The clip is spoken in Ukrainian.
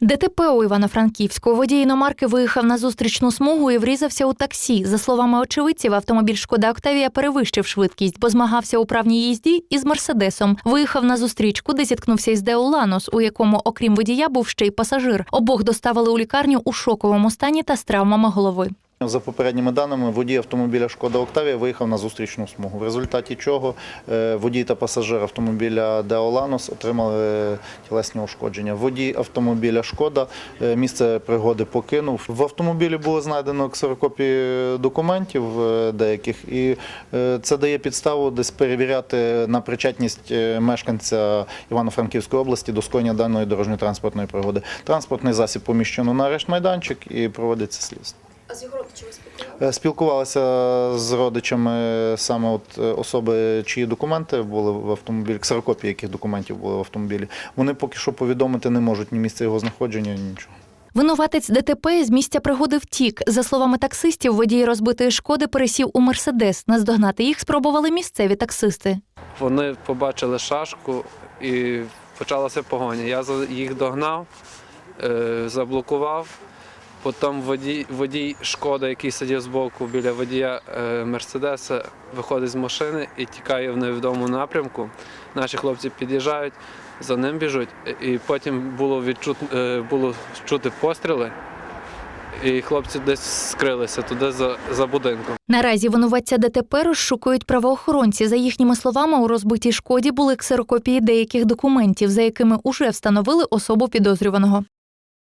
ДТП у Івано-Франківську. Водій іномарки виїхав на зустрічну смугу і врізався у таксі. За словами очевидців, автомобіль Шкода Октавія перевищив швидкість, бо змагався у правній їзді із Мерседесом. Виїхав на зустрічку, де зіткнувся із Део Ланос, у якому, окрім водія, був ще й пасажир. Обох доставили у лікарню у шоковому стані та з травмами голови. За попередніми даними, водій автомобіля Шкода Октавія виїхав на зустрічну смугу, в результаті чого е, водій та пасажир автомобіля Деоланос отримали тілесні ушкодження. Водій автомобіля Шкода е, місце пригоди покинув. В автомобілі було знайдено ксерокопії документів е, деяких, і е, це дає підставу десь перевіряти на причетність е, мешканця Івано-Франківської області до скоєння даної дорожньо-транспортної пригоди. Транспортний засіб поміщено на арешт майданчик і проводиться слідство. Спілкувалися? Е, Спілкувалися з родичами саме от е, особи, чиї документи були в автомобілі, ксерокопії яких документів були в автомобілі. Вони поки що повідомити не можуть ні місце його знаходження, ні нічого. Винуватець ДТП з місця пригоди втік. За словами таксистів, водій розбитої шкоди пересів у Мерседес. Наздогнати їх спробували місцеві таксисти. Вони побачили шашку і почалася погоня. Я їх догнав, е, заблокував. Потім водій, водій шкода, який сидів збоку біля водія е, Мерседеса, виходить з машини і тікає в невідомому напрямку. Наші хлопці під'їжджають, за ним біжуть, і потім було відчут, е, було чути постріли, і хлопці десь скрилися туди за, за будинком. Наразі винуватця ДТП розшукують правоохоронці. За їхніми словами, у розбитій шкоді були ксерокопії деяких документів, за якими уже встановили особу підозрюваного.